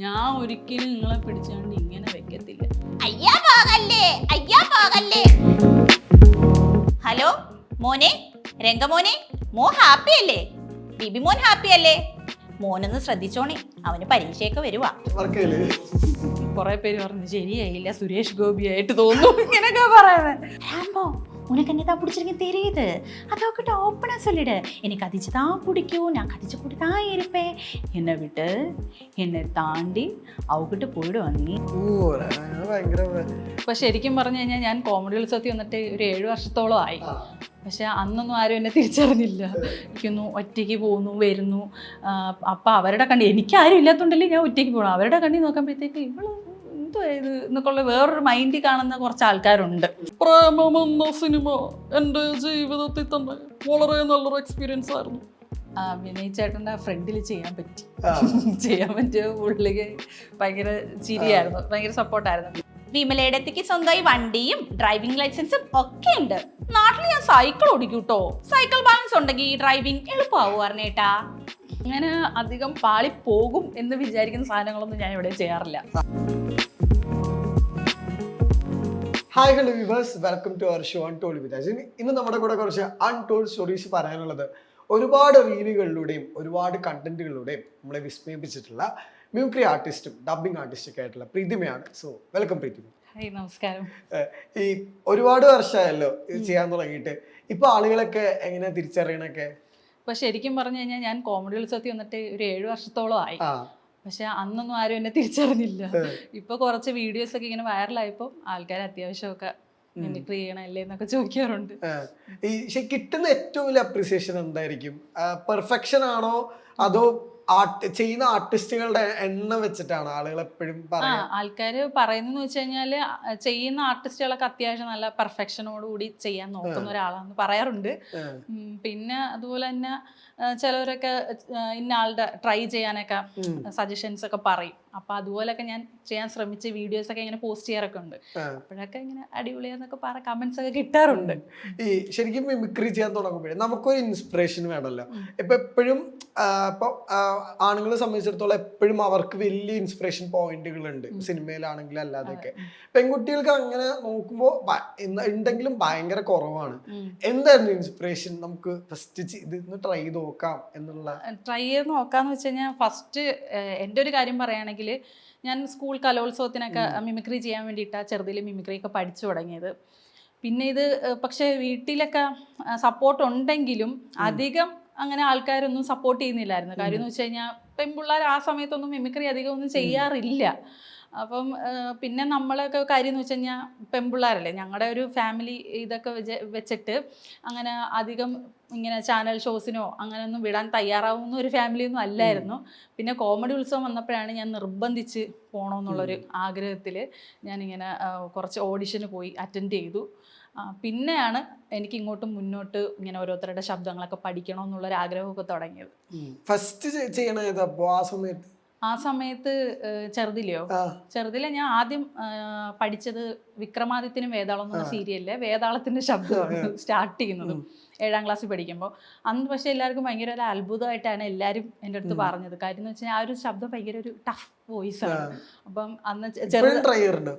ഞാൻ ഒരിക്കലും നിങ്ങളെ പിടിച്ചുകൊണ്ട് ഇങ്ങനെ വെക്കത്തില്ല. അയ്യാ പോകല്ലേ അയ്യാ പോകല്ലേ. ഹലോ മോനെ രംഗമോനെ മോ ഹാപ്പി അല്ലേ? ബിബി മോൻ ഹാപ്പി അല്ലേ? മോനൊന്ന് ശ്രദ്ധിച്ചോണെ അവന് പരീക്ഷയൊക്കെ വരുവാ. കൊറേ പേര് പറഞ്ഞു ശരിയായില്ല സുരേഷ് ഗോപി ആയിട്ട് തോന്നുന്നു. ഇങ്ങനെയൊക്കെ പറയുന്നത്. உனக்கு என்ன தான் பிடிச்சிருக்கு தெரியுது அதோக்கிட்ட ஓப்பனா சொல்லிடு எனக்கு கதிச்சு தான் பிடிக்கும் நான் கதிச்சு கூட தான் இருப்பேன் എന്നെ വിട്ട് എന്നെ താണ്ടി അവക്കിട്ട് പോയിടുവാ നീ ഓ ഭയങ്കര ഇപ്പൊ ശരിക്കും പറഞ്ഞു കഴിഞ്ഞാൽ ഞാൻ കോമഡി ഉത്സവത്തിൽ വന്നിട്ട് ഒരു ഏഴ് വർഷത്തോളം ആയി ആ. പക്ഷെ അന്നൊന്നും ആരും എന്നെ തിരിച്ചറിഞ്ഞില്ല എനിക്കൊന്നു ഒറ്റയ്ക്ക് പോകുന്നു വരുന്നു ആ, അപ്പൊ അവരുടെ കണ്ണി എനിക്കാരും ഇല്ലാത്തതുകൊണ്ടല്ലേ ഞാൻ ഒറ്റയ്ക്ക് പോകണം അവരുടെ കണ്ണി നോക്കുമ്പോഴത്തേക്ക് ഇവള് എന്തോ ഇത് എന്നൊക്കെയുള്ള വേറൊരു മൈൻഡിൽ കാണുന്ന കുറച്ച് ആൾക്കാരുണ്ട്. പ്രേമമെന്ന സിനിമ എന്റെ ജീവിതത്തിൽ തന്നെ വളരെ നല്ലൊരു എക്സ്പീരിയൻസ് ആയിരുന്നു. ആ, വിനയ് ചേട്ടന്റെ ഫ്രണ്ടിൽ ചെയ്യാൻ പറ്റി. ചെയ്യാൻ പറ്റിയ പുള്ളിക്ക് ഭയങ്കര ചിരിയായിരുന്നു. ഭയങ്കര സപ്പോർട്ടായിരുന്നു വിമലയുടെ അടുത്തേക്ക് സ്വന്തമായി വണ്ടിയും ഡ്രൈവിംഗ് ലൈസൻസും ഒക്കെ ഉണ്ട്. നാട്ടിൽ ഞാൻ സൈക്കിൾ ഓടിക്കും കേട്ടോ സൈക്കിൾ ബാലൻസ് ഉണ്ടെങ്കിൽ ഡ്രൈവിംഗ് എളുപ്പമാവും അറിഞ്ഞേട്ടാ അങ്ങനെ അധികം പാളി പോകും എന്ന് വിചാരിക്കുന്ന സാധനങ്ങളൊന്നും ഞാൻ ഇവിടെ ചെയ്യാറില്ല. Hi hello viewers welcome to our show untold with Ajin ഇന്ന് നമ്മുടെ കൂടെ കുറച്ച് അൺടോൾഡ് സ്റ്റോറീസ് പറയാനുള്ളത്. ഒരുപാട് റീലുകളിലൂടെയും ഒരുപാട് കണ്ടന്റുകളിലൂടെയും നമ്മളെ വിസ്മയിപ്പിച്ചിട്ടുള്ള മ്യൂക്രി ആർട്ടിസ്റ്റും ഡബിങ് ആർട്ടിസ്റ്റൊക്കെ ആയിട്ടുള്ള പ്രീതിമയാണ്. So welcome Preethima. നമസ്കാരം. ഈ ഒരുപാട് വർഷമായല്ലോ ഇത് ചെയ്യാൻ തുടങ്ങിയിട്ട്. ഇപ്പൊ ആളുകളൊക്കെ എങ്ങനെയാ തിരിച്ചറിയണൊക്കെ? ഇപ്പൊ ശരിക്കും പറഞ്ഞു കഴിഞ്ഞാൽ ഞാൻ കോമഡി ഉത്സവത്തിൽ വന്നിട്ട് ഒരു ഏഴ് വർഷത്തോളം ആയി. പക്ഷെ അന്നൊന്നും ആരും എന്നെ തിരിച്ചറിഞ്ഞില്ല. ഇപ്പൊ കുറച്ച് വീഡിയോസ് ഒക്കെ ഇങ്ങനെ വൈറലായപ്പോൾ ആൾക്കാർ അത്യാവശ്യമൊക്കെ മിമിക്രി ചെയ്യണല്ലേ എന്നൊക്കെ ചോദിക്കാറുണ്ട്. ഈ കിട്ടുന്ന ഏറ്റവും വലിയ അപ്രീസിയേഷൻ എന്തായിരിക്കും? പെർഫെക്ഷൻ ആണോ അതോ ആർട്ട് ചെയ്യുന്ന ആർട്ടിസ്റ്റുകളുടെ എണ്ണം വെച്ചിട്ടാണ് ആളുകൾ എപ്പോഴും ആൾക്കാർ പറയുന്നത്. വെച്ച് കഴിഞ്ഞാൽ ചെയ്യുന്ന ആർട്ടിസ്റ്റുകളൊക്കെ അത്യാവശ്യം നല്ല പെർഫെക്ഷനോട് കൂടി ചെയ്യാൻ നോക്കുന്ന ഒരാളാന്ന് പറയാറുണ്ട്. പിന്നെ അതുപോലെ തന്നെ ചിലവരൊക്കെ ഇന്ന ആളുടെ ട്രൈ ചെയ്യാനൊക്കെ സജഷൻസ് ഒക്കെ പറയും. അപ്പൊ അതുപോലൊക്കെ ഞാൻ ചെയ്യാൻ ശ്രമിച്ച് വീഡിയോസ് ഒക്കെ ഇങ്ങനെ പോസ്റ്റ് ചെയ്യാറൊക്കെ ഉണ്ട്. അപ്പോഴൊക്കെ ഇങ്ങനെ അടിപൊളിയാന്നൊക്കെ പറ കമന്റ്സ് ഒക്കെ കിട്ടാറുണ്ട്. ഈ ശരിക്കും മിമിക്രി ചെയ്യാൻ തുടങ്ങുമ്പോഴേ നമുക്കൊരു ഇൻസ്പിറേഷൻ വേണമല്ലോ. ഇപ്പൊ എപ്പോഴും ഇപ്പൊ ആണുങ്ങളെ സംബന്ധിച്ചിടത്തോളം എപ്പോഴും അവർക്ക് വലിയ ഇൻസ്പിറേഷൻ പോയിന്റുകൾ ഉണ്ട് സിനിമയിലാണെങ്കിലും അല്ലാതെയൊക്കെ. പെൺകുട്ടികൾക്ക് അങ്ങനെ നോക്കുമ്പോൾ ഉണ്ടെങ്കിലും ഭയങ്കര കുറവാണ്. എന്തായിരുന്നു ഇൻസ്പിറേഷൻ നമുക്ക് ഫസ്റ്റ് ഇത് ട്രൈ ചെയ്ത് നോക്കാം എന്നുള്ള? ട്രൈ ചെയ്ത് നോക്കാന്ന് വെച്ച് കഴിഞ്ഞാൽ ഫസ്റ്റ് എന്റെ ഒരു കാര്യം പറയുകയാണെങ്കിൽ ഞാൻ സ്കൂൾ കലോത്സവത്തിനൊക്കെ മിമിക്രി ചെയ്യാൻ വേണ്ടിയിട്ടാണ് ചെറുതിൽ മിമിക്രി ഒക്കെ പഠിച്ചു തുടങ്ങിയത്. പിന്നെ ഇത് പക്ഷേ വീട്ടിലൊക്കെ സപ്പോർട്ട് ഉണ്ടെങ്കിലും അധികം അങ്ങനെ ആൾക്കാരൊന്നും സപ്പോർട്ട് ചെയ്യുന്നില്ലായിരുന്നു. കാര്യം എന്ന് വെച്ച് കഴിഞ്ഞാൽ പെൺപിള്ളേർ ആ സമയത്തൊന്നും മിമിക്രി അധികം ഒന്നും ചെയ്യാറില്ല. അപ്പം പിന്നെ നമ്മളൊക്കെ കാര്യം എന്ന് വെച്ച് കഴിഞ്ഞാൽ പെൺപിള്ളേരല്ലേ ഞങ്ങളുടെ ഒരു ഫാമിലി ഇതൊക്കെ വെച്ച് വെച്ചിട്ട് അങ്ങനെ അധികം ഇങ്ങനെ ചാനൽ ഷോസിനോ അങ്ങനെയൊന്നും വിടാൻ തയ്യാറാവുന്ന ഒരു ഫാമിലിയൊന്നും അല്ലായിരുന്നു. പിന്നെ കോമഡി ഉത്സവം വന്നപ്പോഴാണ് ഞാൻ നിർബന്ധിച്ച് പോകണമെന്നുള്ളൊരു ആഗ്രഹത്തിൽ ഞാനിങ്ങനെ കുറച്ച് ഓഡിഷന് പോയി അറ്റൻഡ് ചെയ്തു. പിന്നെയാണ് എനിക്ക് ഇങ്ങോട്ട് മുന്നോട്ട് ഇങ്ങനെ ഓരോരുത്തരുടെ ശബ്ദങ്ങളൊക്കെ പഠിക്കണമെന്നുള്ളൊരു ആഗ്രഹമൊക്കെ തുടങ്ങിയത്. ഫസ്റ്റ് ചെയ്യണ ആ സമയത്ത്? ആ സമയത്ത് ചെറുതിലെയോ? ചെറുതിലെ ഞാൻ ആദ്യം പഠിച്ചത് വിക്രമാദിത്യനും വേതാളം എന്നുള്ള സീരിയലിലെ വേതാളത്തിന്റെ ശബ്ദമാണ് സ്റ്റാർട്ട് ചെയ്യുന്നത്. ഏഴാം ക്ലാസ്സിൽ പഠിക്കുമ്പോൾ. അന്ന് പക്ഷേ എല്ലാവർക്കും ഭയങ്കര ഒരു അത്ഭുതമായിട്ടാണ് എല്ലാവരും എന്റെ അടുത്ത് പറഞ്ഞത്. കാര്യം എന്ന് വെച്ചാൽ ആ ഒരു ശബ്ദം ഭയങ്കര ഒരു ടഫ് വോയിസ് ആണ് അപ്പം അന്ന് ചെറിയ ചെറു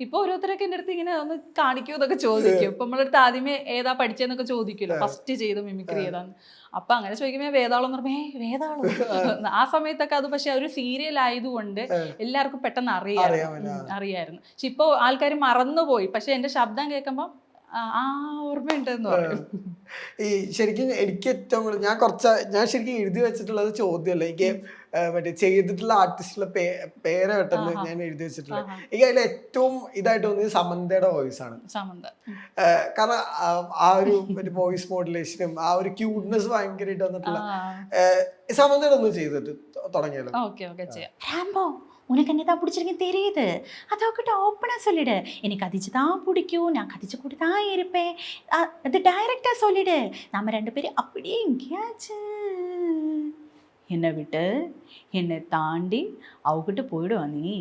ഇപ്പൊ ഓരോരുത്തരൊക്കെ എന്റെ അടുത്ത് ഇങ്ങനെ ഒന്ന് കാണിക്കൂ എന്നൊക്കെ ചോദിക്കും. ഇപ്പൊ നമ്മളടുത്ത് ആദ്യമേ ഏതാ പഠിച്ചതെന്നൊക്കെ ചോദിക്കുമല്ലോ. ഫസ്റ്റ് ചെയ്ത് മിമിക്രി ഏതാന്ന്. അപ്പൊ അങ്ങനെ ചോദിക്കുമ്പോൾ വേതാളം എന്ന് പറയുമ്പോ ഏ വേതാളം ആ സമയത്തൊക്കെ അത് പക്ഷെ ഒരു സീരിയൽ ആയതുകൊണ്ട് എല്ലാവർക്കും പെട്ടെന്ന് അറിയാം അറിയാമല്ലോ. അറിയായിരുന്നു. പക്ഷെ ഇപ്പൊ ആൾക്കാർ മറന്നുപോയി. പക്ഷെ എന്റെ ശബ്ദം കേൾക്കുമ്പോ ആ ആ, ഓർമ്മയുണ്ടെന്ന് പറയും. ഈ ശരിക്കും എനിക്ക് ഏറ്റവും കൂടുതൽ ഞാൻ കുറച്ച് ഞാൻ ശരിക്കും എഴുതി വെച്ചിട്ടുള്ളത് ചോദ്യമല്ല. എനിക്ക് മറ്റേ ചെയ്തിട്ടുള്ള ആർട്ടിസ്റ്റുള്ള പേരെ പെട്ടെന്ന് ഞാൻ എഴുതി വെച്ചിട്ടുള്ളത്. എനിക്ക് അതിൽ ഏറ്റവും ഇതായിട്ട് തോന്നിയത് സമന്തയുടെ വോയിസ് ആണ്. കാരണം ആ- ഒരു മറ്റേ വോയിസ് മോഡുലേഷനും ആ ഒരു ക്യൂട്ട്നെസ് ഭയങ്കരമായിട്ട് വന്നിട്ടുള്ള സമന്തയുടെ ഒന്ന് ചെയ്തിട്ട് തുടങ്ങിയല്ലോ. உனக்கு என்ன தான் பிடிச்சிருக்குன்னு தெரியுது. அதாக்கிட்ட ஓப்பனாக சொல்லிவிடு எனக்கு கதிச்சு தான் பிடிக்கும். நான் கதிச்சு கூட தான் இருப்பேன் அது டைரெக்டாக சொல்லிவிடு நம்ம ரெண்டு பேரும் அப்படியே எங்கேயாச்சு. என்னை விட்டு என்னை தாண்டி அவகிட்ட போயிடுவா நீ.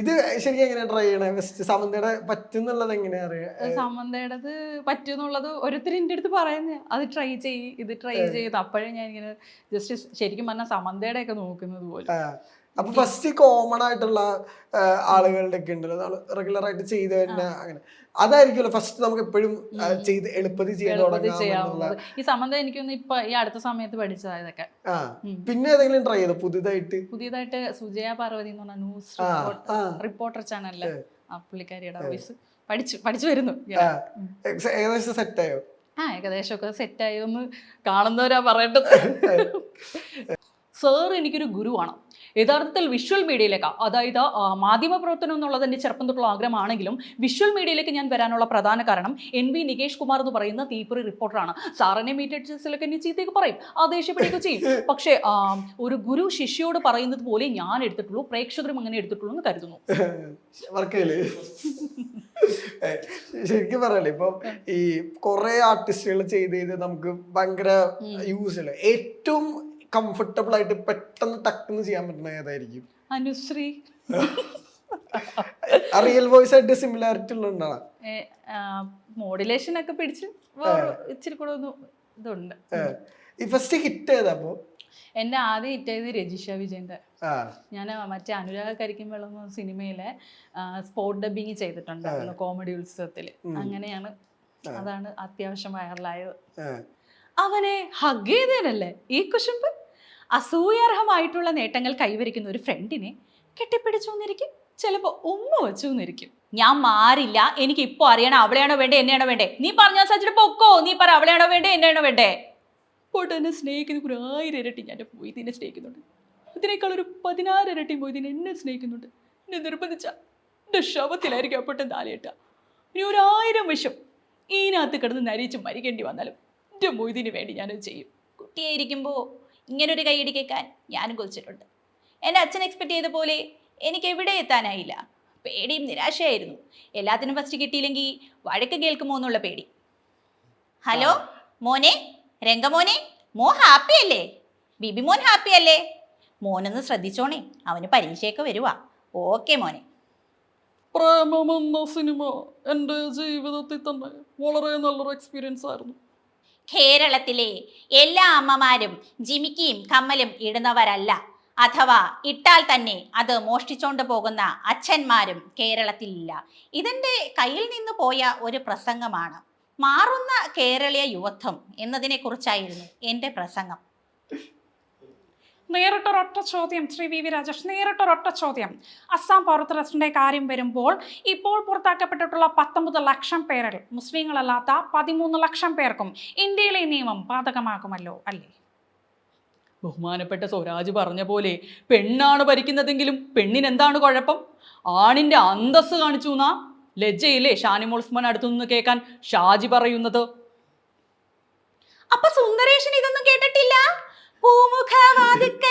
ഇത് ശരിക്കും എങ്ങനെയാ ട്രൈ ചെയ്യണേ? ഫസ്റ്റ് സമന്തയുടെ പറ്റുന്നുള്ളത് എങ്ങനെയാ അറിയാ? സമന്തയുടേത് പറ്റുന്നുള്ളത് ഓരോരുത്തരും എന്റെ അടുത്ത് പറയുന്നത് അത് ട്രൈ ചെയ്യ് ഇത് ട്രൈ ചെയ്ത്. അപ്പോഴേ ഞാൻ ഇങ്ങനെ ജസ്റ്റ് ശരിക്കും പറഞ്ഞാൽ സമന്തയുടെ ഒക്കെ നോക്കുന്നത് പോലെ. അപ്പൊ ഫസ്റ്റ് കോമൺ ആയിട്ടുള്ള ആളുകളുടെ ഒക്കെ ഉണ്ടല്ലോ. റെഗുലർ ആയിട്ട് ചെയ്ത് തന്നെ അങ്ങനെ. അതായിരിക്കുമല്ലോ ഫസ്റ്റ് നമുക്ക് എപ്പോഴും ചെയ്ത് എളുപ്പത്തിൽ ചെയ്യാൻ തുടങ്ങാം ഈ സംബന്ധം എനിക്കൊന്ന് ഇപ്പൊ ഈ അടുത്ത സമയത്ത് പഠിച്ചതാ ഇതൊക്കെ. പിന്നെ ഏതെങ്കിലും ട്രൈ ചെയ്തോ? പുതിയതായിട്ട്? പുതിയതായിട്ട് സുജയ പാർവതി എന്ന് പറഞ്ഞ ന്യൂസ് റിപ്പോർട്ടർ ചാനലിലെ പുള്ളിക്കാരിയുടെ വോയിസ് പഠിച്ചു പഠിച്ചു വരുന്നു. ഏകദേശം- സെറ്റ് ആയോ? ആ ഏകദേശം ഒക്കെ സെറ്റായി ഒന്ന് കാണുന്നവരാ പറയട്ടെ സാർ എനിക്കൊരു ഗുരുവാണ് യഥാർത്ഥത്തിൽ വിഷ്വൽ മീഡിയയിലേക്ക് അതായത് മാധ്യമ പ്രവർത്തനം എന്നുള്ളത് എന്റെ ചെറുപ്പം തൊട്ടുള്ള ആഗ്രഹമാണെങ്കിലും വിഷ്വൽ മീഡിയയിലേക്ക് ഞാൻ വരാനുള്ള പ്രധാന കാരണം എൻ വി നികേഷ് കുമാർ എന്ന് പറയുന്ന തീപ്പൊരി റിപ്പോർട്ടറാണ് സാറിനെ മീറ്റേഴ്സിലൊക്കെ എന്നെ ചീത്തേക്ക് പറയും. ആ ദേഷ്യപ്പെടുകയൊക്കെ ചെയ്യും. പക്ഷേ ഒരു ഗുരു ശിഷ്യോട് പറയുന്നത് പോലെ ഞാൻ എടുത്തിട്ടുള്ളൂ. പ്രേക്ഷകരും അങ്ങനെ എടുത്തിട്ടുള്ളൂ എന്ന് കരുതുന്നു. ശരിക്കും പറയല്ലേ ഇപ്പൊ ഈ കുറെ ആർട്ടിസ്റ്റുകൾ ചെയ്ത് ചെയ്ത് നമുക്ക് ഭയങ്കര യൂസ് ഏറ്റവും കംഫർട്ടബിൾ ആയിട്ട് പെട്ടെന്ന് ടക്കെന്ന് ചെയ്യാൻ പറ്റുന്ന ഏതായിരിക്കും? അനുശ്രീ. റിയൽ വോയിസ് ആയിട്ട് സിമിലാരിറ്റി ഉള്ളതാണ് മോഡുലേഷൻ ഒക്കെ പിടിച്ച് ഇച്ചിരി കൂടെ ഒന്ന് ഇതുണ്ട്. ഫസ്റ്റ് ഹിറ്റ് ഏതാ അപ്പോ? എന്റെ ആദ്യം ഹിറ്റായത് രജിഷ വിജയന്റെ. ഞാൻ മറ്റേ അനുരാഗ കരിക്കും വെള്ളം എന്ന സിനിമയിലെ സ്പോട്ട് ഡബിങ് ചെയ്തിട്ടുണ്ടായിരുന്നു കോമഡി ഉത്സവത്തിൽ അങ്ങനെയാണ് അതാണ് അത്യാവശ്യം വൈറലായത് അവനെ ഹഗ് ചെയ്തേനല്ലേ? ഈ കുശുമ്പ്? അസൂയാർഹമായിട്ടുള്ള നേട്ടങ്ങൾ കൈവരിക്കുന്ന ഒരു ഫ്രണ്ടിനെ കെട്ടിപ്പിടിച്ചു എന്നിരിക്കും. ചിലപ്പോൾ ഉമ്മ വെച്ചു എന്നിരിക്കും. ഞാൻ മാറില്ല. എനിക്ക് ഇപ്പോൾ അറിയണം. അവളെയാണോ വേണ്ടേ? എന്നെയാണോ വേണ്ടേ? നീ പറഞ്ഞ സച്ചിട്ട് പൊക്കോ. നീ പറ അവളെയാണോ വേണ്ടേ? എന്നെയാണോ വേണ്ടേ? പോട്ടെ എന്നെ സ്നേഹിക്കുന്ന ഒരു ഇരട്ടി ഞാൻ പോയി ഇതിനെ സ്നേഹിക്കുന്നുണ്ട്. ഇതിനേക്കാൾ ഒരു പതിനാറ് ഇരട്ടി ഇതിനെ എന്നെ സ്നേഹിക്കുന്നുണ്ട്. എന്നെ നിർബന്ധിച്ച. എന്റെ ശവത്തിലായിരിക്കും അപ്പോട്ടെ നാലേട്ട ഇനി ഒരായിരം വിഷം ഈനകത്ത് കിടന്ന് നരിച്ച് മരിക്കേണ്ടി വന്നാലും എന്റെ മൊയ്തിന് വേണ്ടി ഞാനത് ചെയ്യും. കുട്ടിയായിരിക്കുമ്പോൾ ഇങ്ങനൊരു കൈയടി കേൾക്കാൻ ഞാനും കൊതിച്ചിട്ടുണ്ട്. എന്റെ അച്ഛൻ എക്സ്പെക്ട് ചെയ്ത പോലെ എനിക്ക് എവിടെ എത്താനായില്ല. പേടിയും നിരാശയായിരുന്നു. എല്ലാത്തിനും ഫസ്റ്റ് കിട്ടിയില്ലെങ്കിൽ വഴക്ക് കേൾക്കുമോ എന്നുള്ള പേടി. ഹലോ മോനെ രംഗമോനെ മോ ഹാപ്പി അല്ലേ? ബിബി മോൻ ഹാപ്പി അല്ലേ? മോനൊന്ന് ശ്രദ്ധിച്ചോണേ അവന് പരീക്ഷയൊക്കെ വരുവാ. ഓക്കെ മോനെ. പ്രേമമെന്ന സിനിമ എന്റെ ജീവിതത്തിൽ തന്നെ വളരെ നല്ലൊരു എക്സ്പീരിയൻസ് ആയിരുന്നു. കേരളത്തിലെ എല്ലാ അമ്മമാരും ജിമിക്കിയും കമ്മലും ഇടുന്നവരല്ല. അഥവാ ഇട്ടാൽ തന്നെ അത് മോഷ്ടിച്ചോണ്ട് പോകുന്ന അച്ഛന്മാരും കേരളത്തിലില്ല. ഇതിന്റെ കയ്യിൽ നിന്ന് പോയ ഒരു പ്രസംഗമാണ്. മാറുന്ന കേരളീയ യുവത്വം എന്നതിനെക്കുറിച്ചായിരുന്നു എന്റെ പ്രസംഗം. നേരിട്ടൊരൊറ്റ ചോദ്യം ശ്രീ വി വി രാജേഷ് നേരിട്ടൊരൊറ്റ ചോദ്യം. അസ്സാം പൗര ട്രസ്റ്റിന്റെ കാര്യം വരുമ്പോൾ ഇപ്പോൾ പുറത്താക്കപ്പെട്ടിട്ടുള്ള പത്തൊമ്പത് ലക്ഷം പേരിൽ മുസ്ലിങ്ങളല്ലാത്ത പതിമൂന്ന് ലക്ഷം പേർക്കും ഇന്ത്യയിലെ നിയമം ബാധകമാകുമല്ലോ അല്ലേ? ബഹുമാനപ്പെട്ട സ്വരാജ് പറഞ്ഞ പോലെ പെണ്ണാണ് ഭരിക്കുന്നതെങ്കിലും പെണ്ണിന് എന്താണ് കുഴപ്പം? ആണിന്റെ അന്തസ് കാണിച്ചു എന്നാ ലജ്ജയില്ലേ ഷാനിമോൾ ഉസ്മാൻ അടുത്തുനിന്ന് കേൾക്കാൻ ഷാജി പറയുന്നത്? അപ്പൊ സുന്ദരേഷൻ ഇതൊന്നും കേട്ടിട്ടില്ല? പൂമുഖവാതുക്കൽ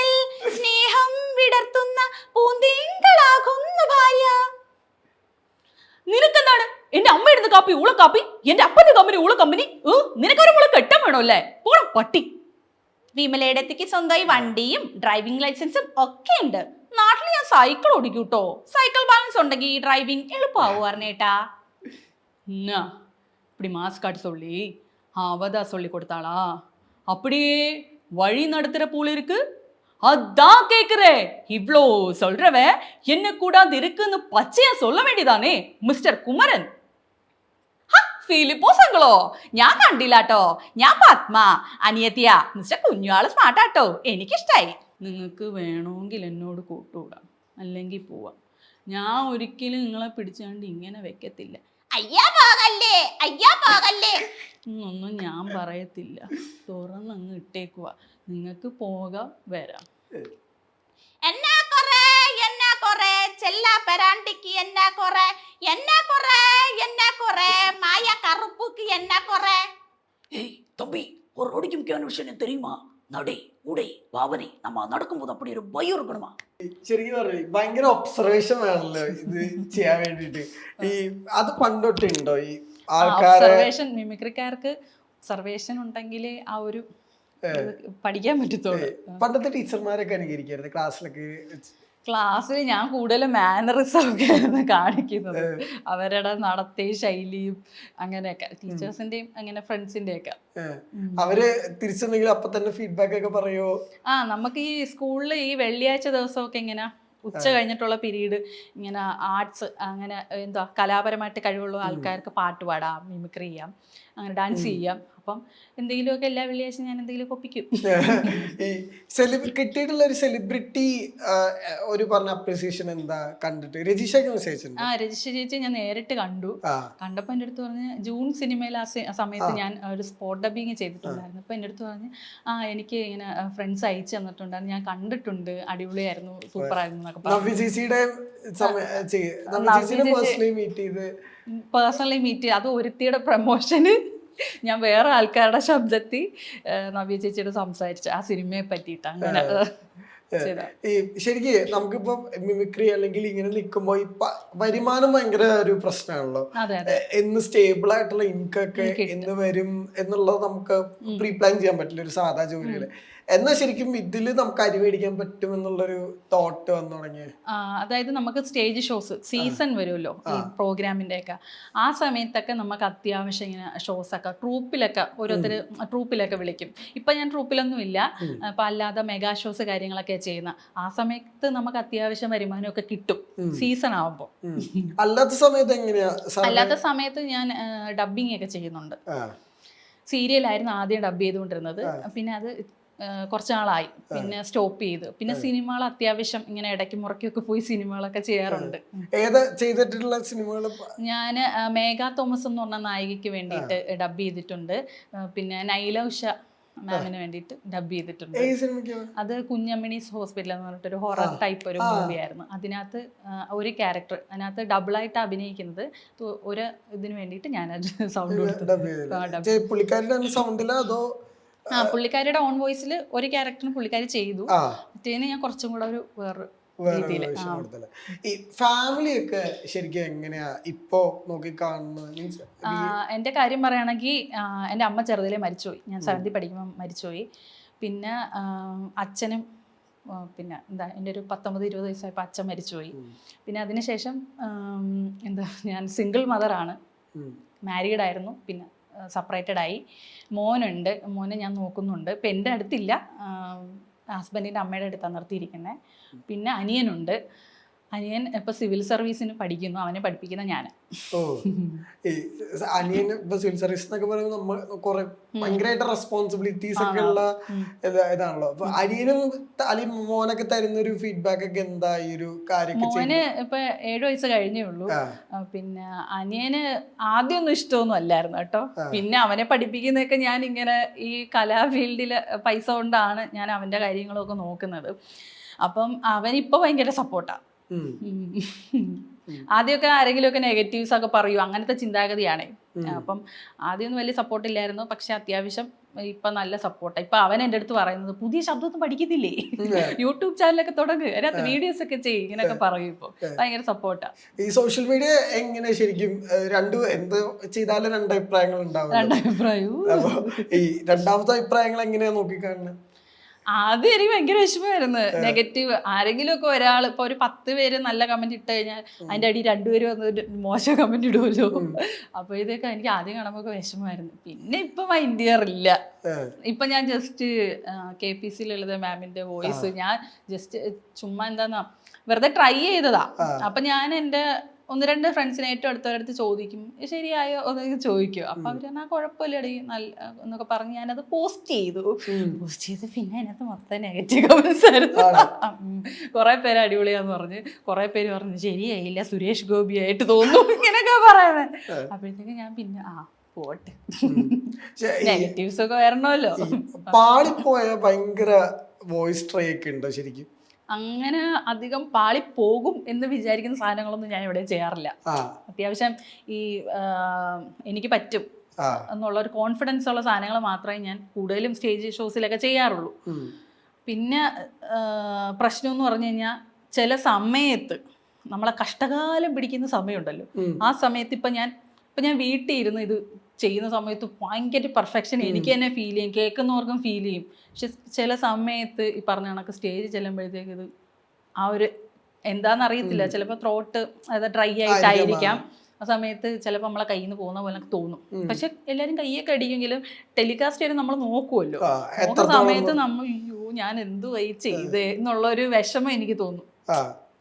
കാപ്പി ഊള കാപ്പി എന്റെ അപ്പന്റെ കമ്പനി ഊള കമ്പനി നിനക്കൊരു മുള കെട്ടാൻ വേണോ അല്ലേ പോണം പട്ടി വിമലയിടത്തേക്ക് സ്വന്തമായി വണ്ടിയും ഡ്രൈവിംഗ് ലൈസൻസും ഒക്കെ ഉണ്ട് നാട്ടിൽ ഞാൻ സൈക്കിൾ ഓടിക്കൂട്ടോ സൈക്കിൾ ബാലൻസ് ഉണ്ടെങ്കിൽ ഡ്രൈവിംഗ് എളുപ്പമാവും അറിഞ്ഞേട്ടാ என்ன இப்படி மாஸ்க் காட்ட சொல்லி அவதா சொல்லி கொடுத்தாளா அப்படியே வழி நடத்துற போல இருக்கு அதான் கேக்குறேன் இவ்வளோ சொல்றவன் என்ன கூடாது இருக்குன்னு பச்சையா சொல்ல வேண்டியதானே மிஸ்டர் குமரன் ഫിലിപ്പോസങ്ങളോ ഞാൻ കണ്ടില്ലാട്ടോ. ഞാൻ പത്മ അനിയത്തിയ. മിസ്റ്റർ കുഞ്ഞുവാൾ സ്മാർട്ടാട്ടോ എനിക്കിഷ്ടായി. നിങ്ങൾക്ക് വേണമെങ്കിൽ എന്നോട് കൂട്ടുകൂടാം. അല്ലെങ്കിൽ പോവാം. ഞാൻ ഒരിക്കലും നിങ്ങളെ പിടിച്ചാണ്ട് ഇങ്ങനെ വെക്കത്തില്ല. അയ്യാ പോകല്ലേ? അയ്യാ പോകല്ലേ? ഒന്നും ഞാൻ പറയത്തില്ല. തുറന്നങ്ങ് ഇട്ടേക്കുക നിങ്ങൾക്ക് പോകാം വരാം എന്നാ കൊറേ എന്നാ കൊറേ ചെല്ലാ പെരാണ്ടിക്ക് എന്നാ കൊറേ എന്നാ കൊറേ എന്നാ കൊറേ മായ കറുപ്പുക്ക് എന്നാ കൊറേ ஏய் தம்பி ஒரு நொடிக்கு முக்கியமான விஷயம் எனக்கு தெரியுமா நடை உடை பாவனை நம்ம நடக்கும்போது அப்படி ஒரு பயம் இருக்கணுமா ശരിക്കും പറഞ്ഞു ഭയങ്കര ഒബ്സർവേഷൻ വേണല്ലോ ഇത് ചെയ്യാൻ വേണ്ടിട്ട് ഈ അത് പണ്ടൊട്ടേ ഉണ്ടോ ഈ ആൾക്കാരെ ഒബ്സർവേഷൻ മിമിക്രിക്കാർക്ക് ഒബ്സർവേഷൻ ഉണ്ടെങ്കിലേ ആ ഒരു ഇത് പഠിക്കാൻ പറ്റത്തുള്ളൂ പണ്ടത്തെ ടീച്ചർമാരൊക്കെ അനുകരിക്കായിരുന്നു ക്ലാസ്സിലൊക്കെ വെച്ച് ക്ലാസ്സിൽ ഞാൻ കൂടുതൽ മാനറിസം ഒക്കെ കാണിക്കുന്നത്. അവരുടെ നടത്തി ശൈലിയും അങ്ങനെയൊക്കെ. ടീച്ചേഴ്സിന്റെയും അങ്ങനെ ഫ്രണ്ട്സിന്റെ ഒക്കെ അവർ തിരിച്ചെന്തെങ്കിലും അപ്പൊ തന്നെ ഫീഡ്ബാക്ക് ഒക്കെ പറയുമോ ആ നമുക്ക് ഈ സ്കൂളിൽ ഈ വെള്ളിയാഴ്ച ദിവസമൊക്കെ ഇങ്ങനെ ഉച്ച കഴിഞ്ഞിട്ടുള്ള പീരീഡ് ഇങ്ങനെ ആർട്സ് അങ്ങനെ എന്താ കലാപരമായിട്ട് കഴിവുള്ള ആൾക്കാർക്ക് പാട്ട് പാടാം മിമിക്രി ചെയ്യാം അങ്ങനെ ഡാൻസ് ചെയ്യാം. അപ്പം എന്തെങ്കിലുമൊക്കെ എല്ലാ വെള്ളിയാഴ്ച ഞാൻ എന്തെങ്കിലും ഒപ്പിക്കും. ഈ സെലിബ്രി കിട്ടിയിട്ടുള്ള ഒരു സെലിബ്രിറ്റി ഒരു പറഞ്ഞ അപ്രീസിയേഷൻ എന്താ കണ്ടിട്ട്? രജിഷ മെസ്സേജ് ആ രജിഷ ചേച്ചി ഞാൻ നേരിട്ട് കണ്ടു. കണ്ടപ്പോ കണ്ടപ്പോൾ എന്റെ അടുത്ത് പറഞ്ഞ് ജൂൺ സിനിമയിൽ ആ ആ സമയത്ത് ഞാൻ ഒരു സ്പോട്ട് ഡബിങ് ചെയ്തിട്ടുണ്ടായിരുന്നു. അപ്പോൾ എന്റെ അടുത്ത് പറഞ്ഞ് ആ എനിക്ക് ഇങ്ങനെ ഫ്രണ്ട്സ് അയച്ചു തന്നിട്ടുണ്ടായിരുന്നു. ഞാൻ കണ്ടിട്ടുണ്ട്. അടിപൊളിയായിരുന്നു. സൂപ്പറായിരുന്നു പേഴ്സണലി മീറ്റ് ചെയ്ത്. അത് ഒരുത്തിയുടെ പ്രമോഷന് ഞാൻ വേറെ ആൾക്കാരുടെ ശബ്ദത്തിൽ നവ്യ ചേച്ചിയോട് സംസാരിച്ചു ആ സിനിമയെ പറ്റിയിട്ട് അങ്ങനെ ഈ ശരിക്ക് നമുക്കിപ്പോ മിമിക്രി അല്ലെങ്കിൽ ഇങ്ങനെ നിൽക്കുമ്പോ ഈ വരുമാനം ഭയങ്കര ഒരു പ്രശ്നമാണല്ലോ. എന്ന് സ്റ്റേബിൾ ആയിട്ടുള്ള ഇൻകം ഒക്കെ. എന്ന് വരും എന്നുള്ളത് നമുക്ക് പ്രീ പ്ലാൻ ചെയ്യാൻ പറ്റില്ല ഒരു സാധാ ജോലിയിൽ എന്നാൽ ശരിക്കും ഇതിൽ നമുക്ക് അരി മേടിക്കാൻ പറ്റും എന്നുള്ളൊരു തോട്ട് വന്നു തുടങ്ങി അതായത് നമുക്ക് സ്റ്റേജ് ഷോസ് സീസൺ വരുമല്ലോ ഈ പ്രോഗ്രാമിന്റെ ഒക്കെ. ആ സമയത്തൊക്കെ നമുക്ക് അത്യാവശ്യം ഇങ്ങനെ ഷോസ് ഒക്കെ ട്രൂപ്പിലൊക്കെ ഓരോരുത്തർ ട്രൂപ്പിലൊക്കെ വിളിക്കും. ഇപ്പൊ ഞാൻ ട്രൂപ്പിലൊന്നും ഇല്ല. അപ്പൊ അല്ലാതെ മെഗാ ഷോസ് കാര്യങ്ങളൊക്കെ ചെയ്യുന്ന. ആ സമയത്ത് നമുക്ക് അത്യാവശ്യം വരുമാനമൊക്കെ കിട്ടും. സീസൺ ആവുമ്പോൾ അല്ലാത്ത സമയത്ത് എങ്ങനെയാ? അല്ലാത്ത സമയത്ത് ഞാൻ ഡബിങ് ഒക്കെ ചെയ്യുന്നുണ്ട്. സീരിയലായിരുന്നു ആദ്യം ഡബ് ചെയ്തുകൊണ്ടിരുന്നത്. പിന്നെ അത് കുറച്ച് നാളായി പിന്നെ സ്റ്റോപ്പ് ചെയ്തു. പിന്നെ സിനിമകൾ അത്യാവശ്യം ഇങ്ങനെ ഇടയ്ക്ക് മുറയ്ക്കൊക്കെ പോയി സിനിമകളൊക്കെ ചെയ്യാറുണ്ട്. ഏതാ ചെയ്തിട്ടുള്ള സിനിമകൾ ഞാൻ മേഘ തോമസ് എന്ന് പറഞ്ഞ നായികയ്ക്ക് വേണ്ടിയിട്ട് ഡബ് ചെയ്തിട്ടുണ്ട്. പിന്നെ നൈല ഉഷ മാമിന് വേണ്ടിയിട്ട് ഡബ് ചെയ്തിട്ടുണ്ട്. അത് കുഞ്ഞമ്മണീസ് ഹോസ്പിറ്റൽ എന്ന് പറഞ്ഞിട്ട് ഒരു ഹൊറർ ടൈപ്പ് ഒരു മൂവിയായിരുന്നു. അതിനകത്ത് ഒരു ക്യാരക്ടർ അതിനകത്ത് ഡബിൾ ആയിട്ട് അഭിനയിക്കുന്നത് ഒരു ഇതിന് വേണ്ടിയിട്ട് ഞാൻ സൗണ്ട് കൊടുത്തു ആ, പുള്ളിക്കാരിയുടെ ഓൺ വോയിസിൽ ഒരു ക്യാരക്ടറിന് പുള്ളിക്കാരി ചെയ്തു. ആ. ഞാൻ കുറച്ചും കൂടെ ഒരു വേറെ എന്റെ രീതിയിൽ ഒരു വിഷയം കൊടുത്തല്ലേ. ഈ ഫാമിലി ഒക്കെ ശരിക്കും എങ്ങനെയാ ഇപ്പോ നോക്കി കാണുന്നത്? മീൻസ് എന്റെ കാര്യം പറയുകയാണെങ്കിൽ എന്റെ അമ്മ ചെറുതിലെ മരിച്ചുപോയി. ഞാൻ സെവന്തി പഠിക്കുമ്പോൾ മരിച്ചുപോയി. പിന്നെ അച്ഛനും പിന്നെ എന്താ എന്റെ ഒരു പത്തൊമ്പത് ഇരുപത് വയസ്സായപ്പോൾ അച്ഛൻ മരിച്ചുപോയി. പിന്നെ അതിനുശേഷം എന്താ ഞാൻ സിംഗിൾ മദറാണ് മാരീഡ് ആയിരുന്നു. പിന്നെ സെപ്പറേറ്റഡ് ആയി. മോനുണ്ട്. മോനെ ഞാൻ നോക്കുന്നുണ്ട്. ഇപ്പം എന്റെ അടുത്തില്ല. ഹസ്ബൻഡിന്റെ അമ്മയുടെ അടുത്താണ് നിർത്തിയിരിക്കുന്നത് പിന്നെ അനിയനുണ്ട്. അനിയൻ ഇപ്പൊ സിവിൽ സർവീസിന് പഠിക്കുന്നു. അവനെ പഠിപ്പിക്കുന്ന ഞാൻ ഓ. ഈ അനിയൻ ഇപ്പൊ സിവിൽ സർവീസ് എന്നൊക്കെ പറയുമ്പോൾ നമ്മൾ കുറെ ഭയങ്കരമായിട്ട് റെസ്പോൺസിബിലിറ്റീസ് ഒക്കെ ഉള്ള ഇത് ഇതാണല്ലോ. അപ്പൊ അനിയനും ത- അല്ലെങ്കിൽ മോനൊക്കെ തരുന്ന ഒരു ഫീഡ്ബാക്ക് ഒക്കെ എന്താ ഈ ഒരു കാര്യമൊക്കെ മോന് ഇപ്പൊ ഏഴു വയസ്സ് കഴിഞ്ഞേ ഉള്ളൂ. ആ. ആ, പിന്നെ അനിയന് ആദ്യമൊന്നും ഇഷ്ടമൊന്നും അല്ലായിരുന്നു കേട്ടോ. പിന്നെ അവനെ പഠിപ്പിക്കുന്നൊക്കെ ഞാൻ ഇങ്ങനെ ഈ കലാ ഫീൽഡിൽ പൈസ കൊണ്ടാണ് ഞാൻ അവന്റെ കാര്യങ്ങളൊക്കെ നോക്കുന്നത്. അപ്പം അവനിപ്പോ ഭയങ്കര സപ്പോർട്ടാണ്. ആദ്യമൊക്കെ ആരെങ്കിലുമൊക്കെ നെഗറ്റീവ്സ് ഒക്കെ പറയൂ അങ്ങനത്തെ ചിന്താഗതിയാണ്. അപ്പം ആദ്യമൊന്നും വലിയ സപ്പോർട്ട് ഇല്ലായിരുന്നു. പക്ഷെ അത്യാവശ്യം ഇപ്പൊ നല്ല സപ്പോർട്ടാ ഇപ്പൊ അവൻ എന്റെ അടുത്ത് പറയുന്നത് പുതിയ ശബ്ദമൊന്നും പഠിക്കുന്നില്ലേ യൂട്യൂബ് ചാനലൊക്കെ തുടങ്ങുക അതിനകത്ത് വീഡിയോസ് ഒക്കെ ചെയ്യും. ഇങ്ങനെയൊക്കെ പറയും ഇപ്പൊ. ഭയങ്കര സപ്പോർട്ടാ ഈ സോഷ്യൽ മീഡിയ എങ്ങനെ ശരിക്കും രണ്ടു എന്ത് ചെയ്താലും രണ്ടഭിപ്രായങ്ങൾ ഉണ്ടാവും രണ്ടഭിപ്രായവും ഈ രണ്ടാമത്തെ അഭിപ്രായങ്ങൾ എങ്ങനെയാ നോക്കിക്കാണുന്നത് ആദ്യം എനിക്ക് ഭയങ്കര വിഷമമായിരുന്നു. നെഗറ്റീവ് ആരെങ്കിലും ഒക്കെ ഒരാൾ ഇപ്പൊ ഒരു പത്ത് പേര് നല്ല കമന്റ് ഇട്ട് കഴിഞ്ഞാൽ അതിന്റെ അടി രണ്ടുപേരും വന്ന് മോശം കമന്റ് ഇടുമല്ലോ അപ്പോഴത്തേക്ക് എനിക്ക് ആദ്യം കാണുമ്പോൾ ഒക്കെ വിഷമമായിരുന്നു. പിന്നെ ഇപ്പൊ മൈൻഡ് ചെയ്യാറില്ല. ഇപ്പൊ ഞാൻ ജസ്റ്റ് കെ പി സി ഉള്ളത് മാമിന്റെ വോയിസ് ഞാൻ ജസ്റ്റ് ചുമ്മാ എന്താന്നാ വെറുതെ ട്രൈ ചെയ്തതാ. അപ്പൊ ഞാൻ എന്റെ ഒന്ന് രണ്ട് ഫ്രണ്ട്സിനെ ഏറ്റവും അടുത്തവരടുത്ത് ചോദിക്കും "ഇത് ശരിയായോ? എന്നൊക്കെ ചോദിക്കും. അപ്പൊ അവർ ആ കുഴപ്പമില്ലടി നല്ല എന്നൊക്കെ പറഞ്ഞ് ഞാനത് പോസ്റ്റ് ചെയ്തു. പോസ്റ്റ് ചെയ്ത് പിന്നെ അതിനകത്ത് മൊത്തം നെഗറ്റീവ് കമന്റ്സ് ആയിരുന്നു. കുറെ പേര് അടിപൊളിയാന്ന് പറഞ്ഞ് കുറെ പേര് പറഞ്ഞു ശരിയായില്ല സുരേഷ് ഗോപി ആയിട്ട് തോന്നുന്നു. ഇങ്ങനെയൊക്കെ പറയുന്നത് അപ്പോഴത്തേക്ക് ഞാൻ പിന്നെ ആ പോട്ടെ. നെഗറ്റീവ്സ് ഒക്കെ വരണമല്ലോ. പാളിപ്പോയ ഭയങ്കര വോയിസ് ട്രേ ഒക്കെ ഉണ്ടോ ശരിക്കും? അങ്ങനെ അധികം പാളി പോകും എന്ന് വിചാരിക്കുന്ന സാധനങ്ങളൊന്നും ഞാൻ ഇവിടെ ചെയ്യാറില്ല അത്യാവശ്യം ഈ എനിക്ക് പറ്റും എന്നുള്ള ഒരു കോൺഫിഡൻസ് ഉള്ള സാധനങ്ങൾ മാത്രമേ ഞാൻ കൂടുതലും സ്റ്റേജ് ഷോസിലൊക്കെ ചെയ്യാറുള്ളൂ. പിന്നെ പ്രശ്നം എന്ന് പറഞ്ഞു കഴിഞ്ഞാൽ ചില സമയത്ത് നമ്മളെ കഷ്ടകാലം പിടിക്കുന്ന സമയമുണ്ടല്ലോ. ആ സമയത്ത് ഇപ്പം ഞാൻ ഇപ്പം ഞാൻ വീട്ടിൽ ഇരുന്ന് ഇത് ചെയ്യുന്ന സമയത്ത് ഭയങ്കര പെർഫെക്ഷൻ എനിക്ക് തന്നെ ഫീൽ ചെയ്യും. കേൾക്കുന്നവർക്കും ഫീൽ ചെയ്യും. പക്ഷെ ചില സമയത്ത് ഈ പറഞ്ഞ കണക്ക് സ്റ്റേജ് ചെല്ലുമ്പോഴത്തേക്ക് ഇത് ആ ഒരു എന്താന്ന് അറിയത്തില്ല. ചിലപ്പോൾ ത്രോട്ട് അത് ഡ്രൈ ആയിട്ടായിരിക്കാം ആ. സമയത്ത് ചിലപ്പോൾ നമ്മളെ കയ്യിൽ നിന്ന് പോകുന്ന പോലെ തോന്നും. പക്ഷെ എല്ലാവരും കയ്യൊക്കെ അടിക്കുമെങ്കിലും ടെലികാസ്റ്റ് ചെയ്ത് നമ്മൾ നോക്കുമല്ലോ ആ, നോക്കുന്ന സമയത്ത് നമ്മൾ അയ്യോ ഞാൻ എന്തുവായി ചെയ്തേ? എന്നുള്ള ഒരു വിഷമം എനിക്ക് തോന്നും.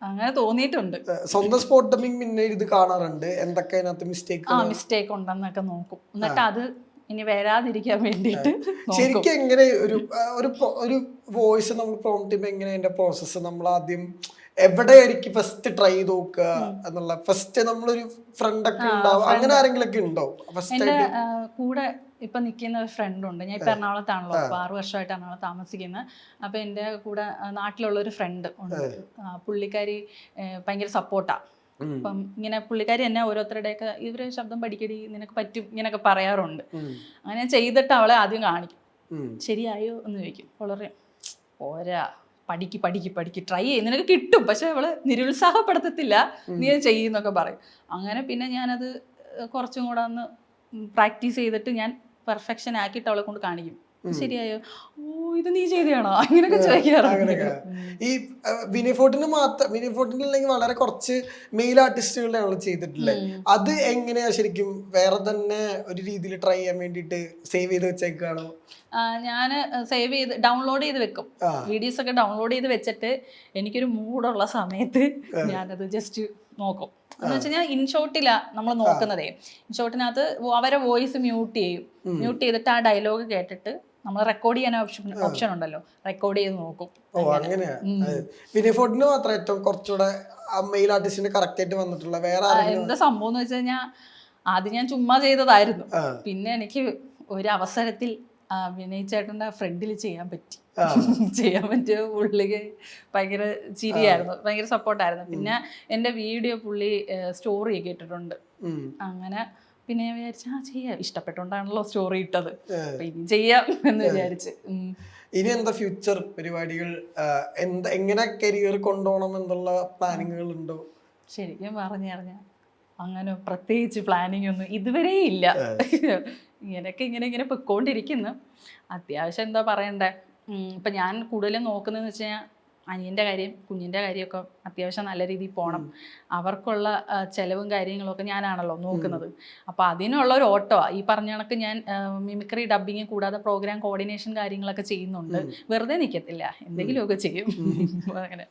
അങ്ങനെ തോന്നിയിട്ടുണ്ട്. സ്വന്തം സ്പോട്ട് പിന്നെ ഇത് കാണാറുണ്ട്. എന്തൊക്കെ അതിനകത്ത് മിസ്റ്റേക്ക് ആ മിസ്റ്റേക്ക് ഉണ്ടെന്നൊക്കെ നോക്കും. എന്നിട്ട് അത് ഇനി വരാതിരിക്കാൻ വേണ്ടിയിട്ട് ശരിക്കും എങ്ങനെ ഒരു ഒരു ഒരു വോയിസ് നമ്മൾ പ്രോംപ്റ്റ് ചെയ്യുമ്പോൾ എങ്ങനെ അതിന്റെ പ്രോസസ്സ് നമ്മൾ ആദ്യം എവിടെയായിരിക്കും ഫസ്റ്റ് ട്രൈ ചെയ്ത് നോക്കുക എന്നുള്ള ഫസ്റ്റ് നമ്മളൊരു ഫ്രണ്ട് ഒക്കെ ഉണ്ടാവും. അങ്ങനെ ആരെങ്കിലും ഒക്കെ ഉണ്ടോ ഫസ്റ്റ് കൂടെ ഇപ്പൊ നിൽക്കുന്ന ഒരു ഫ്രണ്ട് ഉണ്ട്. ഞാൻ ഇപ്പൊ എറണാകുളത്താണല്ലോ. അപ്പൊ ആറു വർഷമായിട്ട് എറണാകുളത്ത് താമസിക്കുന്നത് അപ്പൊ എന്റെ കൂടെ നാട്ടിലുള്ള ഒരു ഫ്രണ്ട് ഉണ്ട്. പുള്ളിക്കാരി ഭയങ്കര സപ്പോർട്ടാ അപ്പം ഇങ്ങനെ പുള്ളിക്കാരി എന്നെ ഓരോരുത്തരുടെയൊക്കെ ഇവർ ശബ്ദം പഠിക്കടി നിനക്ക് പറ്റും ഇങ്ങനെയൊക്കെ പറയാറുണ്ട്. അങ്ങനെ ചെയ്തിട്ട് അവളെ ആദ്യം കാണിക്കും. ശരിയായോ? എന്ന് ചോദിക്കും. വളരെ പോരാ പഠിക്ക് പഠിക്ക് പഠിക്ക് ട്രൈ ചെയ്യും. നിനക്ക് കിട്ടും പക്ഷെ അവൾ നിരുത്സാഹപ്പെടുത്തത്തില്ല. നീ അത് ചെയ്യുന്നൊക്കെ പറയും. അങ്ങനെ പിന്നെ ഞാനത് കുറച്ചും കൂടെ ഒന്ന് പ്രാക്ടീസ് ചെയ്തിട്ട് ഞാൻ പെർഫെക്ഷൻ ആക്കിയിട്ട് അവളെ കൊണ്ട് കാണിക്കും. ശരിയായോ? ഓ ഇത് നീ ചെയ്തയാണോ? അങ്ങനെയൊക്കെ ചോദിക്കാറുണ്ട്. ഈ വിനി ഫോർട്ടിന് മാത്രം വിനി ഫോർട്ടിന് അല്ലെങ്കിൽ വളരെ കുറച്ച് മെയിൽ ആർട്ടിസ്റ്റുകളുടെ അവൾ ചെയ്തിട്ടില്ലേ? അത് എങ്ങനെയാ ശരിക്കും വേറെ തന്നെ ഒരു രീതിയിൽ ട്രൈ ചെയ്യാൻ വേണ്ടിട്ട് സേവ് ചെയ്ത് വെച്ചേക്കാണോ? ഞാൻ സേവ് ചെയ്ത് ഡൗൺലോഡ് ചെയ്ത് വെക്കും. വീഡിയോസ് ഒക്കെ ഡൗൺലോഡ് ചെയ്ത് വെച്ചിട്ട് എനിക്കൊരു മൂഡുള്ള സമയത്ത് ഞാനത് ജസ്റ്റ് നോക്കും. എന്ന് വെച്ച് കഴിഞ്ഞാൽ ഇൻഷോട്ടിലാ നമ്മൾ നോക്കുന്നതേ. ഇൻഷോട്ടിനകത്ത് അവരെ വോയിസ് മ്യൂട്ട് ചെയ്യും. മ്യൂട്ട് ചെയ്തിട്ട് ആ ഡയലോഗ് കേട്ടിട്ട് നമ്മൾ റെക്കോർഡ് ചെയ്യാൻ ഓപ്ഷൻ ഓപ്ഷൻ ഉണ്ടല്ലോ. റെക്കോർഡ് ചെയ്ത് നോക്കും. ഓ അങ്ങനെയാ? വിനി ഫോർഡിന് മാത്രം ഏറ്റവും കുറച്ചുകൂടെ മെയിൽ ആർട്ടിസ്റ്റിന് കറക്റ്റ് ആയിട്ട് വന്നിട്ടുള്ള വേറെ എന്താ സംഭവം എന്ന് വെച്ച് കഴിഞ്ഞാൽ ആദ്യം ഞാൻ ചുമ്മാ ചെയ്തതായിരുന്നു. പിന്നെ എനിക്ക് ഒരു അവസരത്തിൽ വിനയ് ചേട്ടന്റെ ഫ്രണ്ടിൽ ചെയ്യാൻ പറ്റി. ചെയ്യാൻ പറ്റിയ പുള്ളിക്ക് ഭയങ്കര ചിരിയായിരുന്നു. ഭയങ്കര സപ്പോർട്ടായിരുന്നു. പിന്നെ എന്റെ വീഡിയോ പുള്ളി സ്റ്റോറി ഒക്കെ ഇട്ടിട്ടുണ്ട്. അങ്ങനെ പിന്നെ ഞാൻ വിചാരിച്ചു ആ ചെയ്യാം. ഇഷ്ടപ്പെട്ടുകൊണ്ടാണല്ലോ സ്റ്റോറി ഇട്ടത്. ഇനി ചെയ്യാം എന്ന് വിചാരിച്ച്. ഇനി എന്താ ഫ്യൂച്ചർ പരിപാടികൾ? എന്താ എങ്ങനെ കരിയർ കൊണ്ടുപോകണം എന്നുള്ള പ്ലാനിങ്ങുകൾ ഉണ്ടോ? ശരിക്കും പറഞ്ഞറിഞ്ഞ അങ്ങനെ പ്രത്യേകിച്ച് പ്ലാനിങ് ഒന്നും ഇതുവരെ ഇല്ല. ഇങ്ങനെയൊക്കെ ഇങ്ങനെ ഇങ്ങനെ പൊയ്ക്കൊണ്ടിരിക്കുന്നു. അത്യാവശ്യം എന്താ പറയണ്ടേ? ഇപ്പൊ ഞാൻ കൂടുതലും നോക്കുന്നതെന്ന് വെച്ച് കഴിഞ്ഞാൽ അനിയന്റെ കാര്യം കുഞ്ഞിന്റെ കാര്യമൊക്കെ അത്യാവശ്യം നല്ല രീതിയിൽ പോകണം അവർക്കുള്ള ചിലവും കാര്യങ്ങളൊക്കെ ഞാനാണല്ലോ നോക്കുന്നത്. അപ്പോൾ അതിനുള്ള ഒരു ഓട്ടോ ഈ പറഞ്ഞ കണക്ക് ഞാൻ മിമിക്രി ഡബിങ് കൂടാതെ പ്രോഗ്രാം കോർഡിനേഷൻ കാര്യങ്ങളൊക്കെ ചെയ്യുന്നുണ്ട്. വെറുതെ നിൽക്കത്തില്ല എന്തെങ്കിലുമൊക്കെ ചെയ്യും. അങ്ങനെ.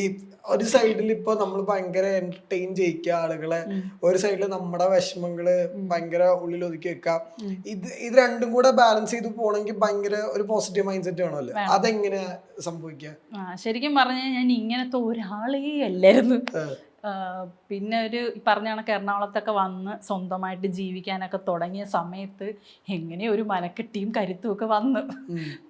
ഈ ഒരു സൈഡിൽ ഇപ്പൊ നമ്മൾ ഭയങ്കര എന്റർടൈൻ ചെയ്യിക്കുക ആളുകളെ. ഒരു സൈഡിൽ നമ്മുടെ വിഷമങ്ങൾ ഭയങ്കര ഉള്ളിൽ ഒതുക്കി വെക്കാം. ഇത് ഇത് രണ്ടും കൂടെ ബാലൻസ് ചെയ്ത് പോണെങ്കിൽ ഭയങ്കര ഒരു പോസിറ്റീവ് മൈൻഡ് സെറ്റ് വേണമല്ലോ അതെങ്ങനെ സംഭവിക്കുക ശരിക്കും പറഞ്ഞാൽ ഞാൻ ഇങ്ങനത്തെ ഒരാളേ അല്ലായിരുന്നു. പിന്നെ ഒരു പറഞ്ഞ കണക്ക് എറണാകുളത്തൊക്കെ വന്ന് സ്വന്തമായിട്ട് ജീവിക്കാനൊക്കെ തുടങ്ങിയ സമയത്ത് എങ്ങനെ ഒരു മനക്കെട്ടിയും കരുത്തും ഒക്കെ വന്ന്.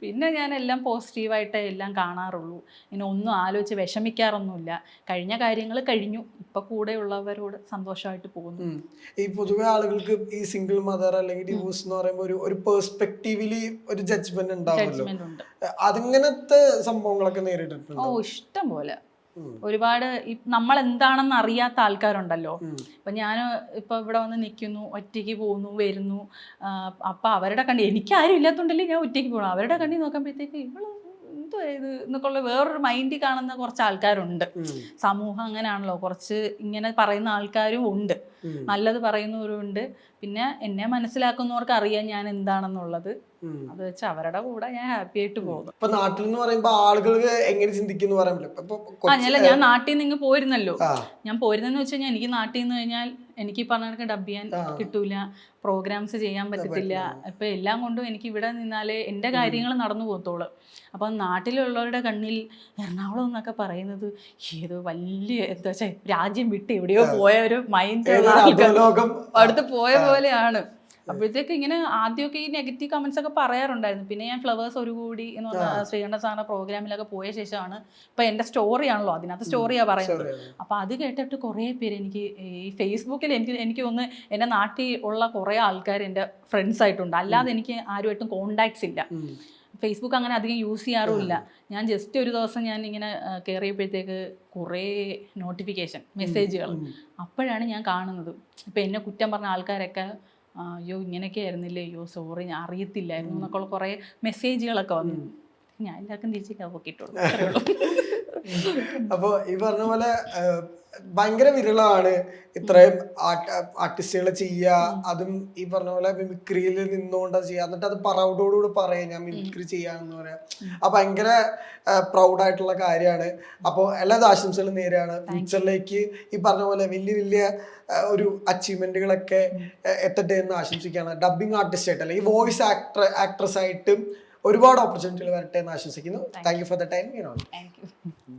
പിന്നെ ഞാൻ എല്ലാം പോസിറ്റീവായിട്ട് എല്ലാം കാണാറുള്ളൂ. ഇനി ഒന്നും ആലോചിച്ച് വിഷമിക്കാറൊന്നുമില്ല. കഴിഞ്ഞ കാര്യങ്ങൾ കഴിഞ്ഞു. ഇപ്പൊ കൂടെ ഉള്ളവരോട് സന്തോഷമായിട്ട് പോകുന്നു. ഈ പൊതുവെ ആളുകൾക്ക് ഈ സിംഗിൾ മദർ അല്ലെങ്കിൽ ഡിവോഴ്സ് എന്ന് പറയുമ്പോൾ ഒരു ഒരു പെർസ്പെക്റ്റീവിൽ ഒരു ജഡ്ജ്മെന്റ് ഉണ്ടാവുമല്ലോ. ജഡ്ജ്മെന്റ് ഉണ്ട്. അതിങ്ങനത്തെ സംഭവങ്ങളൊക്കെ നേരിട്ടിട്ടുണ്ട്? ഓ ഇഷ്ടം പോലെ. ഒരുപാട് നമ്മൾ എന്താണെന്ന് അറിയാത്ത ആൾക്കാരുണ്ടല്ലോ. അപ്പൊ ഇപ്പൊ ഞാൻ ഇപ്പൊ ഇവിടെ വന്ന് നിൽക്കുന്നു ഒറ്റയ്ക്ക് പോകുന്നു വരുന്നു. അപ്പൊ അവരുടെ കണ്ണി എനിക്ക് ആരും ഇല്ലാത്തോണ്ടല്ലേ ഞാൻ ഒറ്റയ്ക്ക് പോകണം അവരുടെ കണ്ണി നോക്കുമ്പോഴത്തേക്ക് ഇവൾ എന്തുവാ ഇത് എന്നൊക്കെയുള്ള വേറൊരു മൈൻഡിൽ കാണുന്ന കുറച്ച് ആൾക്കാരുണ്ട്. സമൂഹം അങ്ങനെയാണല്ലോ. കുറച്ച് ഇങ്ങനെ പറയുന്ന ആൾക്കാരും ഉണ്ട്. നല്ലത് പറയുന്നവരുണ്ട് പിന്നെ എന്നെ മനസ്സിലാക്കുന്നവർക്ക് അറിയാം ഞാൻ എന്താണെന്നുള്ളത്. അത് വെച്ച് അവരുടെ കൂടെ ഞാൻ ഹാപ്പി ആയിട്ട് പോകുന്നു. ഇപ്പൊ നാട്ടിൽ എന്ന് പറയുമ്പോ എങ്ങനെ ചിന്തിക്കുന്നു പറയാൻ പറ്റില്ല. ഞാൻ നാട്ടിൽ നിന്ന് ഇങ്ങ് പോയിരുന്നല്ലോ. ഞാൻ പോയിരുന്നെന്ന് വെച്ചാൽ കഴിഞ്ഞാൽ എനിക്ക് നാട്ടിൽ നിന്ന് കഴിഞ്ഞാൽ എനിക്ക് പറഞ്ഞ കണക്ക് ഡബ് ചെയ്യാൻ കിട്ടൂല പ്രോഗ്രാംസ് ചെയ്യാൻ പറ്റത്തില്ല. ഇപ്പൊ എല്ലാം കൊണ്ടും എനിക്ക് ഇവിടെ നിന്നാലേ എന്റെ കാര്യങ്ങൾ നടന്നു പോകത്തോളൂ അപ്പം നാട്ടിലുള്ളവരുടെ കണ്ണിൽ എറണാകുളം എന്നൊക്കെ പറയുന്നത് ഏതോ വലിയ എന്താ വെച്ചാൽ രാജ്യം വിട്ട് എവിടെയോ പോയ ഒരു മൈൻഡ് അടുത്ത് പോയ പോലെയാണ്. അപ്പോഴത്തേക്ക് ഇങ്ങനെ ആദ്യമൊക്കെ ഈ നെഗറ്റീവ് കമന്റ്സ് ഒക്കെ പറയാറുണ്ടായിരുന്നു. പിന്നെ ഞാൻ ഫ്ലവേഴ്സ് ഒരു കൂടി എന്ന് പറഞ്ഞ ശ്രീകണ്ഠ സാറിന്റെ പ്രോഗ്രാമിലൊക്കെ പോയ ശേഷമാണ് ഇപ്പൊ എന്റെ സ്റ്റോറിയാണല്ലോ അതിനകത്ത് സ്റ്റോറിയാ പറയുന്നത്. അപ്പൊ അത് കേട്ടിട്ട് കുറേ പേര് എനിക്ക് ഈ ഫേസ്ബുക്കിൽ എനിക്ക് എനിക്ക് ഒന്ന് എന്റെ നാട്ടിൽ ഉള്ള കുറേ ആൾക്കാർ എന്റെ ഫ്രണ്ട്സ് ആയിട്ടുണ്ട്. അല്ലാതെ എനിക്ക് ആരുമായിട്ടും കോണ്ടാക്ട്സ് ഇല്ല. ഫേസ്ബുക്ക് അങ്ങനെ അധികം യൂസ് ചെയ്യാറുമില്ല. ഞാൻ ജസ്റ്റ് ഒരു ദിവസം ഞാൻ ഇങ്ങനെ കയറിയപ്പോഴത്തേക്ക് കുറേ നോട്ടിഫിക്കേഷൻ മെസ്സേജുകൾ അപ്പോഴാണ് ഞാൻ കാണുന്നത്. ഇപ്പം എന്നെ കുറ്റം പറഞ്ഞ ആൾക്കാരൊക്കെ അയ്യോ ഇങ്ങനെയൊക്കെ ആയിരുന്നില്ലേ? അയ്യോ സോറി ഞാൻ അറിയത്തില്ലായിരുന്നു എന്നൊക്കെ ഉള്ള കുറേ മെസ്സേജുകളൊക്കെ വന്നു. ഞാൻ എല്ലാവർക്കും തിരിച്ച് ഉള്ളൂ. അപ്പോൾ ഈ പറഞ്ഞ പോലെ ഭയങ്കര വിരളമാണ് ഇത്രയും ആർട്ടിസ്റ്റുകളെ ചെയ്യുക അതും ഈ പറഞ്ഞ പോലെ മിമിക്രിയിൽ നിന്നുകൊണ്ട് ചെയ്യുക എന്നിട്ട് അത് പ്രൗഡോടുകൂടി പറയാം ഞാൻ മിമിക്രി ചെയ്യാന്ന് പറയാം. ആ ഭയങ്കര പ്രൗഡായിട്ടുള്ള കാര്യമാണ്. അപ്പോൾ എല്ലാ ആശംസകളും നേരെയാണ്. ഫ്യൂച്ചറിലേക്ക് ഈ പറഞ്ഞ പോലെ വലിയ വലിയ ഒരു അച്ചീവ്മെന്റുകളൊക്കെ എത്തട്ടെ എന്ന് ആശംസിക്കുകയാണ്. ഡബിങ് ആർട്ടിസ്റ്റ് ആയിട്ട് അല്ലെങ്കിൽ വോയിസ് ആക്ടർ ആക്ട്രസ് ആയിട്ടും ഒരുപാട് ഓപ്പർച്യൂണിറ്റികൾ വരട്ടെ എന്ന് ആശംസിക്കുന്നു. Thank you for the time you know thank you